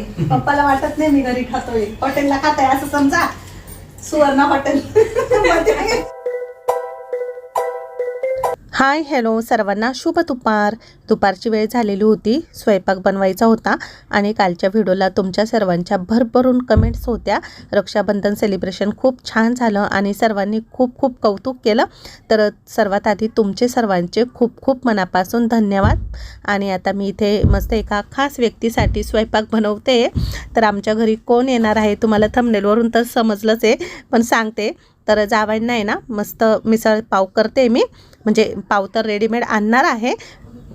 पप्पाला वाटत नाही मी घरी खातोय. हॉटेलला खाताय असं समजा. सुवर्णा हॉटेल. हाय हॅलो सर्वांना शुभ दुपार. दुपारची वेळ झालेली होती स्वयंपाक बनवायचा होता आणि कालच्या व्हिडिओला तुमच्या सर्वांच्या भरभरून कमेंट्स होत्या. रक्षाबंधन सेलिब्रेशन खूप छान झालं आणि सर्वांनी खूप खूप कौतुक केलं. तर सर्वात आधी तुमचे सर्वांचे खूप खूप मनापासून धन्यवाद. आणि आता मी इथे मस्त एका खास व्यक्तीसाठी स्वयंपाक बनवते. तर आमच्या घरी कोण येणार आहे? तुम्हाला थमनेलवरून तर समजलंच आहे पण सांगते. तर जावायला आहे ना मस्त मिसळ पाव करते मी. म्हणजे पाव तर रेडीमेड आणणार आहे.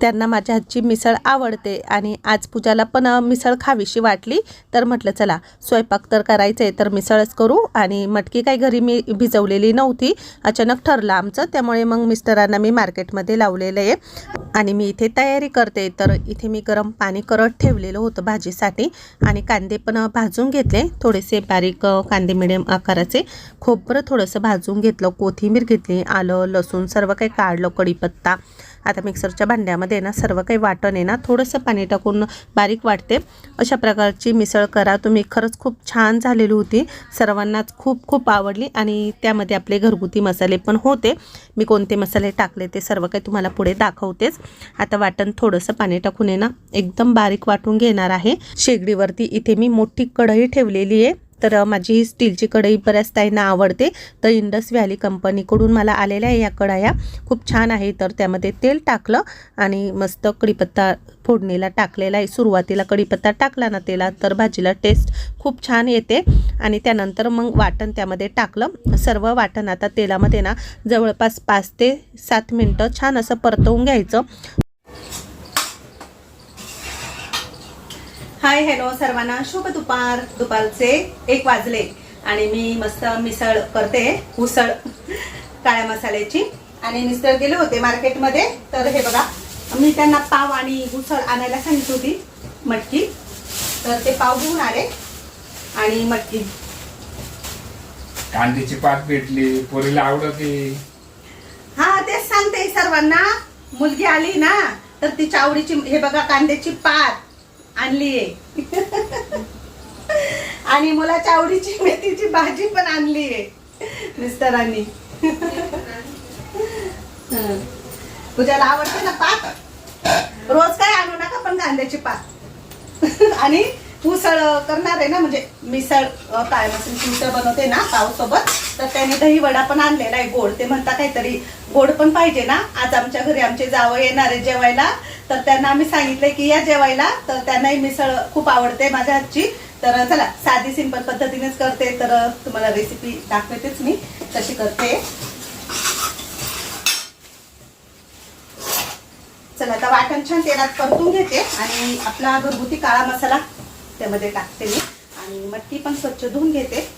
त्यांना माझ्या हातची मिसळ आवडते आणि आज पूजाला पण मिसळ खावीशी वाटली तर म्हटलं चला स्वयंपाक तर करायचं आहे तर मिसळच करू. आणि मटकी काही घरी मी भिजवलेली नव्हती अचानक ठरलं आमचं त्यामुळे मग मिस्टरांना मी मार्केटमध्ये लावलेलं आहे आणि मी इथे तयारी करते. तर इथे मी गरम पाणी करत ठेवलेलं होतं भाजीसाठी आणि कांदे पण भाजून घेतले. थोडेसे बारीक कांदे मिडियम आकाराचे खोबरं थोडंसं भाजून घेतलं कोथिंबीर घेतली आलं लसूण सर्व काही काढलं कढीपत्ता आता मिक्सरच्या भांड्यामध्ये ना सर्व काही वाटण आहे ना थोडंसं पाणी टाकून बारीक वाटते. अशा प्रकारची मिसळ करा. तुम्ही खरंच खूप छान झालेली होती. सर्वांनाच खूप खूप आवडली आणि त्यामध्ये आपले घरगुती मसाले पण होते. मी कोणते मसाले टाकले ते सर्व काही तुम्हाला पुढे दाखवतेच. आता वाटण थोडंसं पाणी टाकून आहे ना एकदम बारीक वाटून घेणार आहे. शेगडीवरती इथे मी मोठी कढई ठेवलेली आहे. तर माझी ही स्टीलची कढई बऱ्याच ताईंना आवडते. तर इंडस व्हॅली कंपनीकडून मला आलेल्या आहे या कढाया खूप छान आहे. तर त्यामध्ये तेल टाकलं आणि मस्त कढीपत्ता फोडणीला टाकलेला आहे. सुरुवातीला कढीपत्ता टाकला ना तेलात तर भाजीला टेस्ट खूप छान येते. आणि त्यानंतर मग वाटण त्यामध्ये टाकलं. सर्व वाटण आता तेलामध्ये ना जवळपास पाच ते सात मिनटं छान असं परतवून घ्यायचं. हाय हॅलो सर्वांना. शुभ दुपार. दुपारचे एक वाजले आणि मी मस्त मिसळ करते उसळ काळ्या मसाल्याची. आणि मिस्टर गेले होते मार्केटमध्ये. तर हे बघा मी त्यांना पाव आणि उसळ आणायला सांगितली होती मटकी. तर ते पाव घेऊन आले आणि मटकी. कांद्याची पात भेटली पोरीला आवडते. हा तेच सांगते सर्वांना. मुलगी आली ना तर तिच्या आवडीची हे बघा कांद्याची पात. आणलीये आणि मुलाच्या आवडीची मेथीची भाजी पण आणलीये मिस्टरांनी. हं. पूजाला आवडते ना पात रोज काय आणू नका पण कांद्याची पात आणि उसळ करणार आहे ना म्हणजे मिसळ काय मसाल्याची मिसळ बनवते ना पावसोबत तर त्याने दही वडा पण आणलेला आहे गोड. ते म्हणता काहीतरी गोड पण पाहिजे ना. आज आमच्या घरी आमचे जावं येणार आहे जेवायला. तर त्यांना आम्ही सांगितलंय की या जेवायला. तर त्यांनाही मिसळ खूप आवडते माझ्या हातची. तर चला साधी सिंपल पद्धतीनेच करते. तर तुम्हाला रेसिपी दाखवतेच मी कशी करते. चला आता वाटण छान तेलात परतून घेते. आणि आपला घरगुती काळा मसाला त्यामध्ये टाकते मी. आणि मटकी पण स्वच्छ धुवून घेते.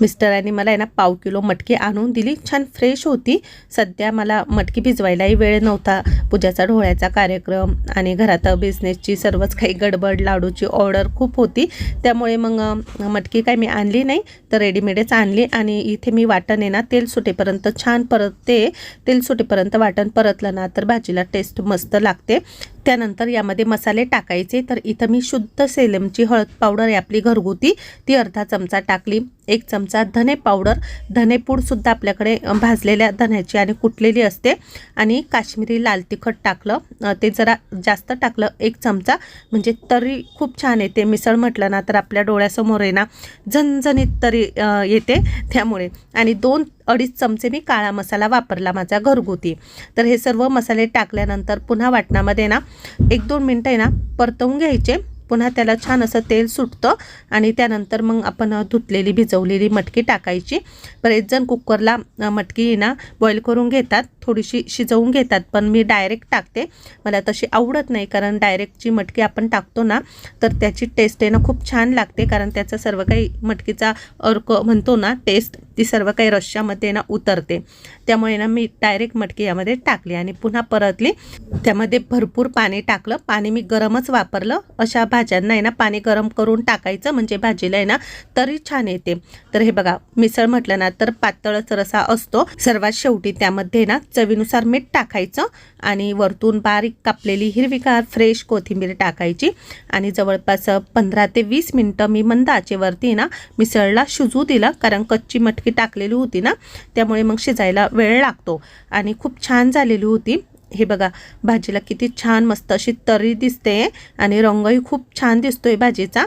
मिस्टरांनी मला आहे ना पाव किलो मटकी आणून दिली. छान फ्रेश होती. सध्या मला मटकी भिजवायलाही वेळ नव्हता. पूजाचा ढोळ्याचा कार्यक्रम आणि घरात बिझनेसची सर्वच काही गडबड लाडूची ऑर्डर खूप होती. त्यामुळे मग मटकी काय मी आणली नाही तर रेडीमेडच आणली आणि इथे मी वाटण आहे ना तेल सुटेपर्यंत छान परतते तेल सुटेपर्यंत वाटण परतलं ना तर भाजीला टेस्ट मस्त लागते. त्यानंतर यामध्ये मसाले टाकायचे तर इथं मी शुद्ध सेलमची हळद पावडर आहे आपली घरगुती ती अर्धा चमचा टाकली एक चमचा धने पावडर धनेपूडसुद्धा आपल्याकडे भाजलेल्या धन्याची आणि कुटलेली असते. आणि काश्मीरी लाल तिखट टाकलं. ते जरा जास्त टाकलं एक चमचा. म्हणजे तरी खूप छान येते. मिसळ म्हटलं ना तर आपल्या डोळ्यासमोर आहे ना झणझणीत तरी येते त्यामुळे. आणि दोन अडीच चमचे मी काळा मसाला वापरला माझा घरगुती. तर हे सर्व मसाले टाकल्यानंतर पुन्हा वाटणामध्ये ना एक दोन मिनटं आहे ना परतवून घ्यायचे. पुन्हा त्याला छान असं तेल सुटतं आणि त्यानंतर मग आपण धुतलेली भिजवलेली मटकी टाकायची. बरेच जण कुकरला मटकी ना बॉईल करून घेतात थोडीशी शिजवून घेतात पण मी डायरेक्ट टाकते. मला तशी आवडत नाही कारण डायरेक्टची मटकी आपण टाकतो ना तर त्याची टेस्ट आहे ना खूप छान लागते कारण त्याचं सर्व काही मटकीचा अर्क म्हणतो ना टेस्ट ती सर्व काही रश्श्यामध्ये ना उतरते. त्यामुळे ना मी डायरेक्ट मटकी यामध्ये टाकली आणि पुन्हा परतली. त्यामध्ये भरपूर पाणी टाकलं. पाणी मी गरमच वापरलं. अशा भाज्यांना आहे ना पाणी गरम करून टाकायचं म्हणजे भाजीला आहे ना तरी छान येते. तर हे बघा मिसळ म्हटलं ना तर पातळच रसा असतो. सर्वात शेवटी त्यामध्ये ना चवीनुसार मीठ टाकायचं आणि वरतून बारीक कापलेली हिरवीगार फ्रेश कोथिंबीर टाकायची. आणि जवळपास पंधरा ते वीस मिनटं मी मंद आचेवरती ना मिसळला शिजू दिलं कारण कच्ची मटकी टाकलेली होती ना त्यामुळे मग शिजायला वेळ लागतो. आणि खूप छान झालेली होती. हे बघा भाजीला किती छान मस्त अशी तरी दिसते आणि रंगही खूप छान दिसतोय भाजीचा.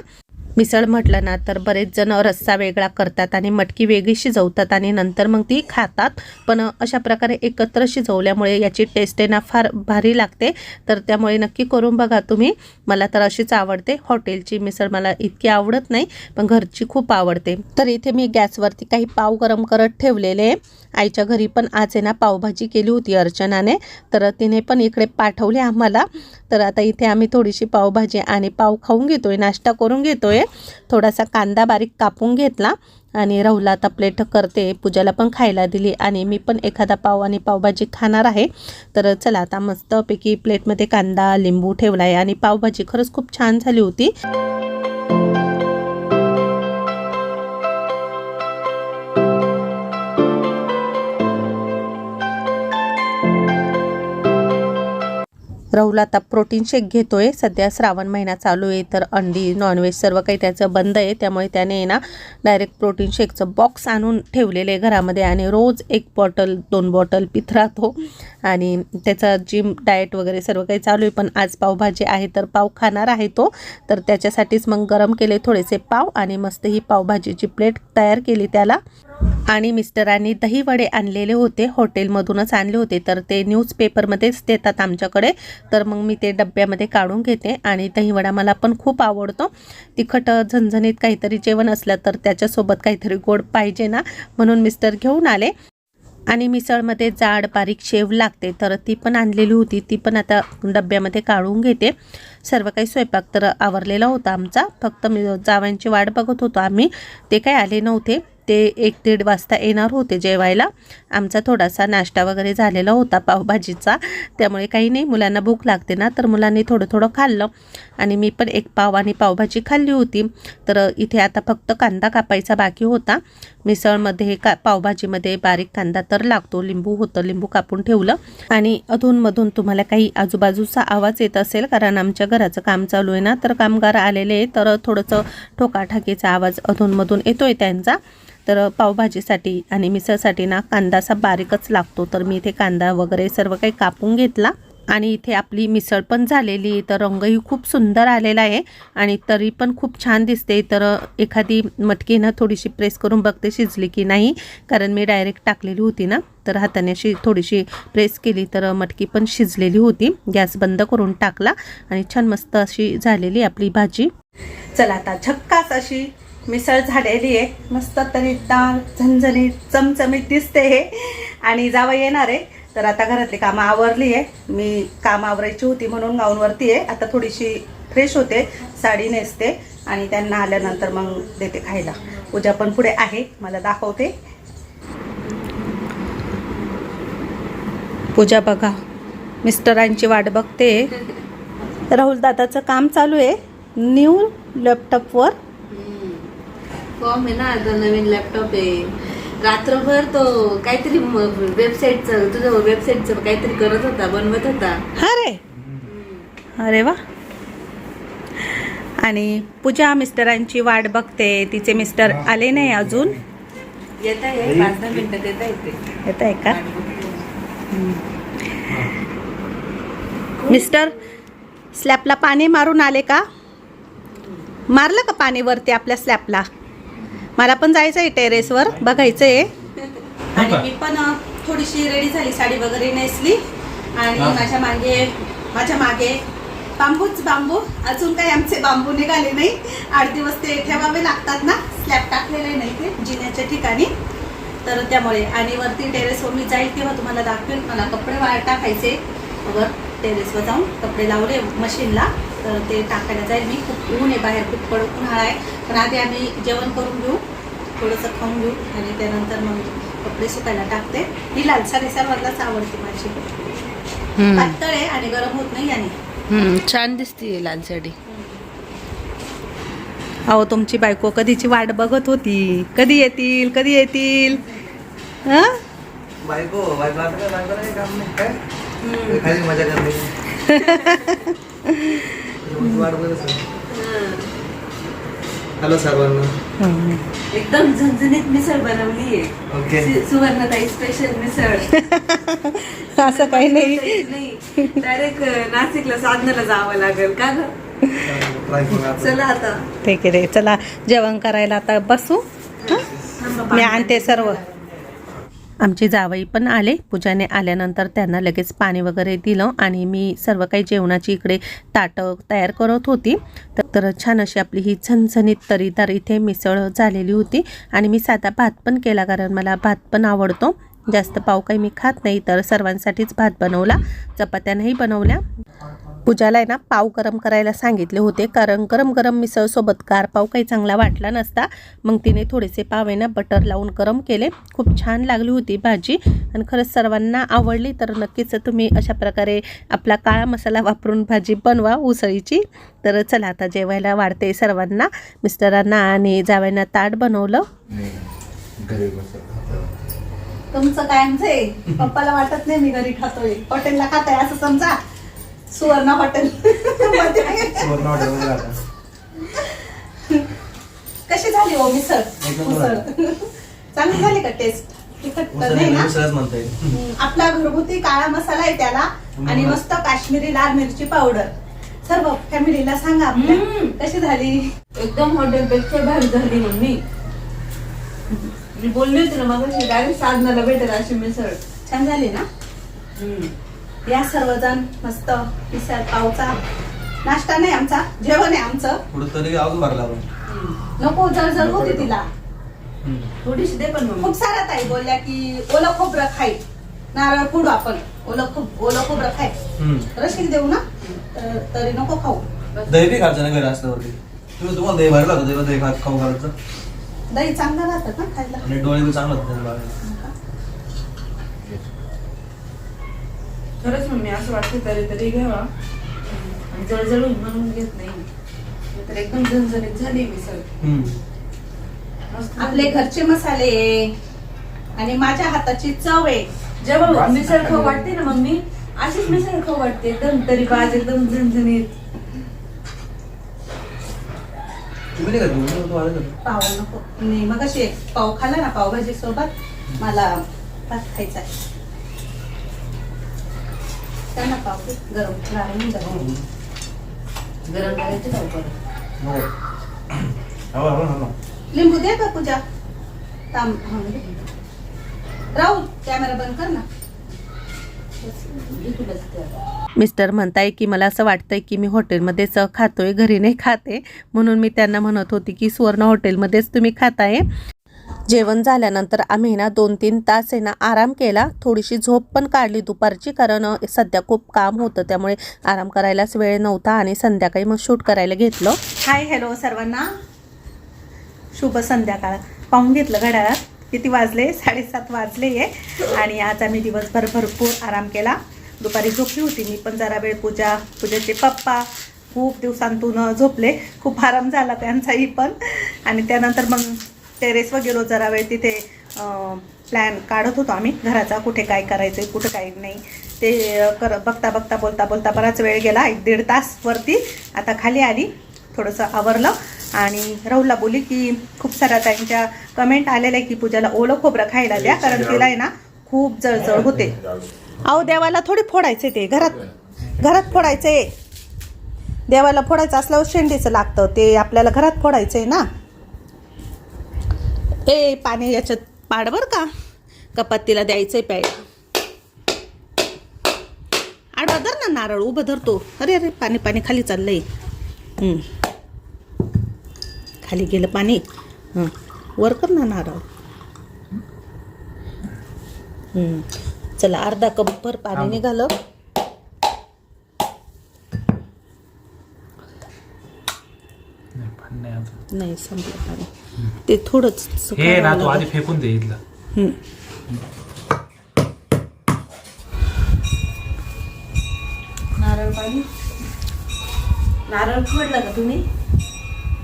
मिसळ म्हटलं ना तर बरेच जण रस्सा वेगळा करतात आणि मटकी वेगळी शिजवतात आणि नंतर मग ती खातात. पण अशा प्रकारे एकत्र शिजवल्यामुळे याची टेस्ट आहे ना फार भारी लागते. तर त्यामुळे नक्की करून बघा तुम्ही. मला तर अशीच आवडते. हॉटेलची मिसळ मला इतकी आवडत नाही पण घरची खूप आवडते. तर इथे मी गॅसवरती काही पाव गरम करत ठेवलेले. आहे. आईच्या घरी पण आज आहे ना पावभाजी केली होती अर्चनाने. तर तिने पण इकडे पाठवले आम्हाला. तर आता इथे आम्ही थोडीशी पावभाजी आणि पाव खाऊन घेतोय नाश्ता करून घेतोय. थोडासा कांदा बारीक कापून घेतला आणि राहुला आता प्लेट करते. पूजाला पण खायला दिली आणि मी पण एखादा पाव आणि पावभाजी खाणार आहे. तर चला आता मस्तपैकी प्लेटमध्ये कांदा लिंबू ठेवला आहे आणि पावभाजी खरंच खूप छान झाली होती. राहुल आता प्रोटीन शेक घेतोय. सध्या श्रावण महिना चालू आहे तर अंडी नॉनव्हेज सर्व काही त्याचं बंद आहे. त्यामुळे त्याने ना डायरेक्ट प्रोटीन शेकचं बॉक्स आणून ठेवलेलं आहे घरामध्ये. आणि रोज एक बॉटल दोन बॉटल पित राहतो. आणि त्याचा जिम डाएट वगैरे सर्व काही चालू आहे. पण आज पावभाजी आहे तर पाव खाणार आहे तो. तर त्याच्यासाठीच मग गरम केले थोडेसे पाव. आणि मस्त ही पावभाजीची प्लेट तयार केली त्याला. आणि मिस्टरांनी दहीवडे आणलेले होते हॉटेलमधूनच आणले होते. तर ते न्यूजपेपरमध्येच देतात आमच्याकडे. तर मग मी ते डब्यामध्ये काढून घेते आणि दहीवडा मला पण खूप आवडतो. तिखट झणझणीत काहीतरी जेवण असलं तर त्याच्यासोबत काहीतरी गोड पाहिजे ना म्हणून मिस्टर घेऊन आले. आणि मिसळमध्ये जाड बारीक शेव लागते तर ती पण आणलेली होती. ती पण आता डब्यामध्ये काढून घेते. सर्व काही स्वयंपाक तर आवरलेला होता आमचा. फक्त मी जावयांची वाट बघत होतो आम्ही. ते काही आले नव्हते. ते एक दीड वाजता येणार होते जेवायला. आमचा थोडासा नाश्ता वगैरे झालेला होता पावभाजीचा. त्यामुळे काही नाही मुलांना भूक लागते ना तर मुलांनी थोडं थोडं खाल्लं. आणि मी पण एक पाव आणि पावभाजी खाल्ली होती. तर इथे आता फक्त कांदा कापायचा बाकी होता. मिसळमध्ये का पावभाजीमध्ये बारीक कांदा तर लागतो. लिंबू होतं लिंबू कापून ठेवलं. आणि अधूनमधून तुम्हाला काही आजूबाजूचा आवाज येत असेल कारण आमच्या घराचं काम चालू आहे ना तर कामगार आलेले तर थोडंसं ठोकाठाकीचा आवाज अधूनमधून येतो आहे त्यांचा. तर पावभाजीसाठी आणि मिसळसाठी ना कांदा असा बारीकच लागतो. तर मी इथे कांदा वगैरे सर्व काही कापून घेतला. आणि इथे आपली मिसळ पण झालेली तर रंगही खूप सुंदर आलेला आहे आणि तरी पण खूप छान दिसते. तर एखादी मटकी ना थोडीशी प्रेस करून बघते शिजली की नाही कारण मी डायरेक्ट टाकलेली होती ना तर हाताने अशी थोडीशी प्रेस केली तर मटकी पण शिजलेली होती. गॅस बंद करून टाकला आणि छान मस्त अशी झालेली आपली भाजी. चला आता झक्कास अशी मिसळ झालेली आहे. मस्त तरी डाळ झणझणीत चमचमीत दिसते हे. आणि जावं येणार आहे. तर आता घरातली कामं आवरली आहे. मी काम आवरायची होती म्हणून गाऊनवरती आहे. आता थोडीशी फ्रेश होते. साडी नेसते आणि त्यांना आल्यानंतर मग देते खायला. पूजा पण पुढे आहे. मला दाखवते. पूजा बघा. मिस्टरांची वाट बघते. राहुल दादाचं काम चालू आहे. न्यू लॅपटॉपवर फॉर्म आहे ना आता नवीन लॅपटॉप आहे. रात्रभर तो काहीतरी वेबसाईटचं तुझं वेबसाईटचं काहीतरी करत होता बनवत होता. हा रे. अरे वा. आणि पूजा मिस्टरांची वाट बघते तिचे मिस्टर आले नाही अजून? येत आहे पाच दहा मिनिटात येता येते. येत आहे का? मिस्टर स्लॅबला पाणी मारून आले का? मारलं का पाणी वरती आपल्या स्लॅबला मला पण जायचं आहे टेरेसवर बघायचं आहे आणि मी पण थोडीशी रेडी झाली साडी वगैरे नेसली. आणि हा. माझ्या मागे माझ्या मागे बांबूच बांबू. अजून काही आमचे बांबू निघाले नाही. आठ दिवस ते ठेवावे लागतात ना स्लॅब टाकलेले नाही ते जिन्याच्या ठिकाणी. तर त्यामुळे आणि वरती टेरेसवर मी जाईल तेव्हा तुम्हाला दाखवेल. मला कपडे वाळत टाकायचे. वर टेरेसवर जाऊन कपडे लावले मशीनला. तर ते टाकायला जाईल मी. खूप ऊन आहे बाहेर खूप कडक उन्हाळा आहे. पण आधी आम्ही जेवण करून घेऊ थोडंसं खाऊन घेऊ आणि त्यानंतर मग कपडे सुकायला टाकते. ही लाल साडी सर्वांनाच आवडते माझी. पातळ आहे आणि गरम होत नाही आणि. छान दिसते लाल साडी. अहो तुमची बायको कधीची वाट बघत होती? कधी येतील कधी येतील? हं? बायको बायको हॅलो सर्वांना. एकदम झणझणीत मिसळ बनवली आहे. सुवर्णताई स्पेशल मिसळ. असं काही नाही. डायरेक्ट नाशिकला साधनाला जावं लागेल. का. चला आता. ठीक आहे चला जेवण करायला आता बसू. मी आणते सर्व. आमची जावई पण आले. पूजाने आल्यानंतर त्यांना लगेच पाणी वगैरे दिलं आणि मी सर्व काही जेवणाची इकडे ताटं तयार करत होती. तर- तर छान अशी आपली ही झणझणीत तरीदार इथे मिसळ झालेली होती आणि मी साधा भात पण केला कारण मला भात पण आवडतो. जास्त पाव काही मी खात नाही तर सर्वांसाठीच भात बनवला. चपात्यानंही बनवल्या. पूजाला आहे ना पाव गरम करायला सांगितले होते. कारण गरम गरम मिसळसोबत गार पाव काही चांगला वाटला नसता. मग तिने थोडेसे पाव आहे ना बटर लावून गरम केले. खूप छान लागली होती भाजी. आणि खरंच सर्वांना आवडली तर नक्कीच तुम्ही अशा प्रकारे आपला काळा मसाला वापरून भाजी बनवा उसळीची. तर चला आता जेवायला वाढते सर्वांना. मिस्टरांना आणि जावयांना ताट बनवलं. तुमचं कायमचं आहे? पप्पाला वाटत नाही मी घरी खातोय. हॉटेलला खाताय असं समजा. सुवर्ण हॉटेल. सुवर्ण राहता. कशी झाली हो मिसळ? एकदम मिसळ चांगली झाली का टेस्ट तिखट तर नाही ना? उसळच म्हणता येईल. हम्म, आपला घरगुती काळा मसाला आहे त्याला आणि मस्त काश्मीरी लाल मिरची पावडर. सर्व फॅमिलीला सांगा आपल्या. हम्म. कशी झाली? एकदम हॉटेलपेक्षा भारी झाली मम्मी. मी बोलली होती ना मग डायरेक्ट साधनाला भेटेल अशी मिसळ. छान झाली ना? या सर्वजण मस्त मिसळ पावचा नाश्ता नाही आमचा जेवण आहे आमचं. पुढे तरी अजून भरला आपण नको जळजळ होती तिला. थोडीशी दे पण खूप साऱ्या ताई बोलल्या की ओलं खोबरं खाई. नारळ फोडू आपण. ओलं खूप ओलं खोबरं खाय हम्म. रशीक देऊ ना? तर- तरी नको खाऊ. दही बी खायचं ना घरी असल्यावरती. तुम्ही तुम्हाला दही भरला होता दही खाऊ घालायचं. दही चांगलं राहतात ना खायला. आणि डोळे बी चांगलं होतं त्याच्या बाळाला. खरंच मम्मी असं वाटतं तरी तरी घ्यावा. आणि जळजळ म्हणून घेत नाही. तर एकदम झणझणीत झाली मिसळ आपले घरचे मसाले. आणि माझ्या हाताची चव आहे. जेव्हा मिसळ खाऊ वाटते ना मम्मी? अशीच मिसळ खाऊ वाटते. एकदम तरी बाज एकदम झणझणीत? पाव नको. नाही मग अशी पाव खाला ना पावभाजी सोबत. मला भात खायचा आहे. त्यांना पाव दे, गरम राहून जाईल गरम करायचे लवकर. हो. हवा, हवा, हवा. लिंबू दे का पूजा? तांब राहुल कॅमेरा बंद कर ना. मिस्टर म्हणताय की मला असं वाटतंय की मी हॉटेलमध्येच खातोय घरी नाही खाते. म्हणून मी त्यांना म्हणत होती की सुवर्ण हॉटेलमध्येच तुम्ही खाताय. जेवण झाल्यानंतर आम्ही ना दोन तीन तास आहे ना आराम केला. थोडीशी झोप पण काढली दुपारची कारण सध्या खूप काम होतं. त्यामुळे आराम करायलाच वेळ नव्हता आणि संध्याकाळी मग शूट करायला घेतलं. हाय हॅलो सर्वांना. शुभ संध्याकाळ. पाहून घेतलं घड्याळात. किती वाजले? साडेसात वाजले आहे आणि आज आम्ही दिवसभर भरपूर आराम केला. दुपारी झोपली होती मी पण जरा वेळ पूजा पूजाचे पप्पा खूप दिवसांतून झोपले. खूप आराम झाला त्यांचाही पण. आणि त्यानंतर मग टेरेसवर गेलो जरा वेळ तिथे प्लॅन काढत होतो आम्ही. घराचा कुठे काय करायचं कुठं काय नाही. ते कर बघता बघता बोलता बोलता बराच वेळ गेला. एक दीड तास वरती आता खाली आली. थोडंसं आवरलं आणि राहुलला बोली की खूप साऱ्या त्यांच्या कमेंट आलेल्या आहे की पूजाला ओलं खोबरं खायला द्या. कारण तिला आहे ना खूप जळजळ होते. अहो देवाला थोडी फोडायचे ते. घरात घरात फोडायचे देवाला फोडायचं असल्यावर शेंडीचं लागतं. ते आपल्याला घरात फोडायचं आहे ना. ए पाणी याच्यात पाड बर का? कपात तिला द्यायचंय प्यायला. आडवा धर ना नारळ उभं धरतो अरे अरे पाणी पाणी खाली चाललंय. खाली गेलं पाणी. हं. वर कर ना नारळ. चला अर्धा कप भर पाणी निघालं पण नाही संपलं पाणी. ते थोडंच हे ना तू सुकायला आधी फेकून दे इथलं. हम्म. नारळ पाणी. नारळ फोडला का तुम्ही?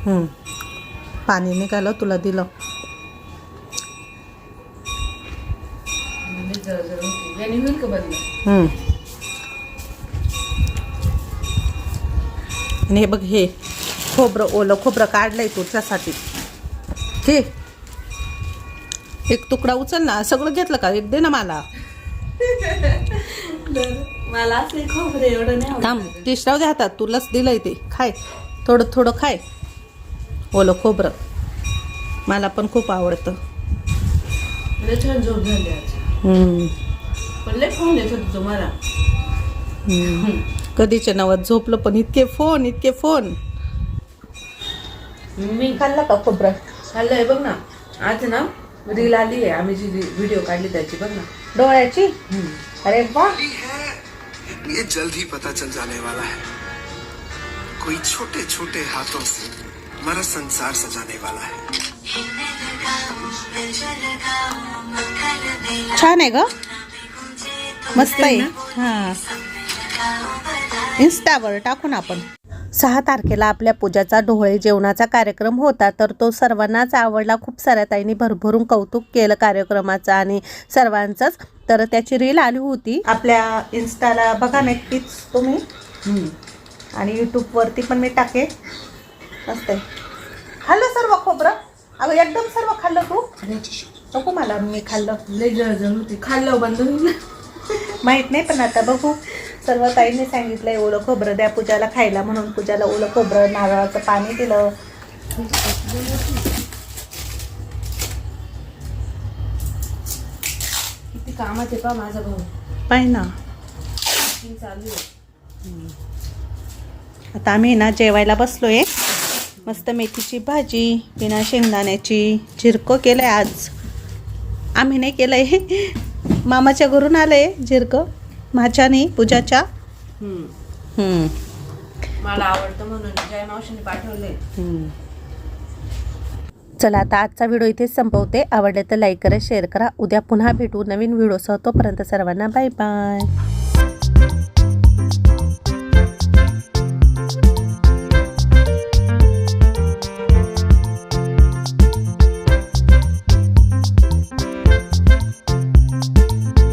हम्म. पाणी निघालं तुला दिलं. म्हणजे जळजळ होती याने होईल का बंद? हम्म. आणि हे बघ हे खोबरं ओलं खोबरं काढलंय तुझ्यासाठी घे. एक तुकडा उचल ना सगळं घेतलं का? एक दे ना मला. मला खोबरे एवढं नाही. थांब तिसराव दे हातात. तुलाच दिलंय ते. खाय. थोडं थोडं खाय. ओलं खोबरं. मला पण खूप आवडतं. लय छान झोप झाली आज. हम्म. पण लय फोन येत होते तुम्हाला हम्म. कधीचे नवत झोपलं पण इतके फोन इतके फोन मी खाल्लं का खोबरं? खाल्लंय बघ ना. आज ना रील आली आहे. आम्ही जी व्हिडिओ काढली त्याची बघ ना. डोळ्याची? अरे वा. ये जल्द ही पता चल जाने वाला है. कोई छोटे छोटे हाथों से हमारा संसार सजाने वाला है। छान आहे ग. मस्त आहे हा. इन्स्टावर टाकून आपण. सहा तारखेला आपल्या पूजाचा ढोळे जेवणाचा कार्यक्रम होता तर तो सर्वांनाच आवडला. खूप साऱ्या ताईंनी भरभरून कौतुक केलं कार्यक्रमाचं आणि सर्वांचंच. तर त्याची रील आली होती. आपल्या इन्स्टाला बघा नक्कीच तुम्ही. आणि यूट्यूबवरती पण मी टाके मस्त आहे. खाल्लं सर्व खोबरं? अगं एकदम सर्व खाल्लं तू? नको मला मी खाल्लं. लय जळजळ होती. खाल्लं बंद माहीत नाही पण आता बघू. सर्व ताईंनी सांगितलंय ओलं खोबरं द्या पूजाला खायला म्हणून पूजाला ओलं खोबरं नारळाचं पाणी दिलं. किती कामात आहे पा माझा भाऊ. पाय ना. किती चालू आहे. आता आम्ही ना जेवायला बसलोय. मस्त मेथीची भाजी बिना शेंगदाण्याची झिरकं केलंय आज. आम्ही नाही केलंय. मामाच्या घरून आलंय झिरकं. माझ्या नाही पूजाच्या. हम्म, मला आवडतं म्हणून जय मावशीने पाठवले. हम्म. चला आता आजचा व्हिडिओ इथेच संपवते. आवडले तर लाईक करा शेअर करा. उद्या पुन्हा भेटू नवीन व्हिडिओसह. तोपर्यंत सर्वांना बाय बाय.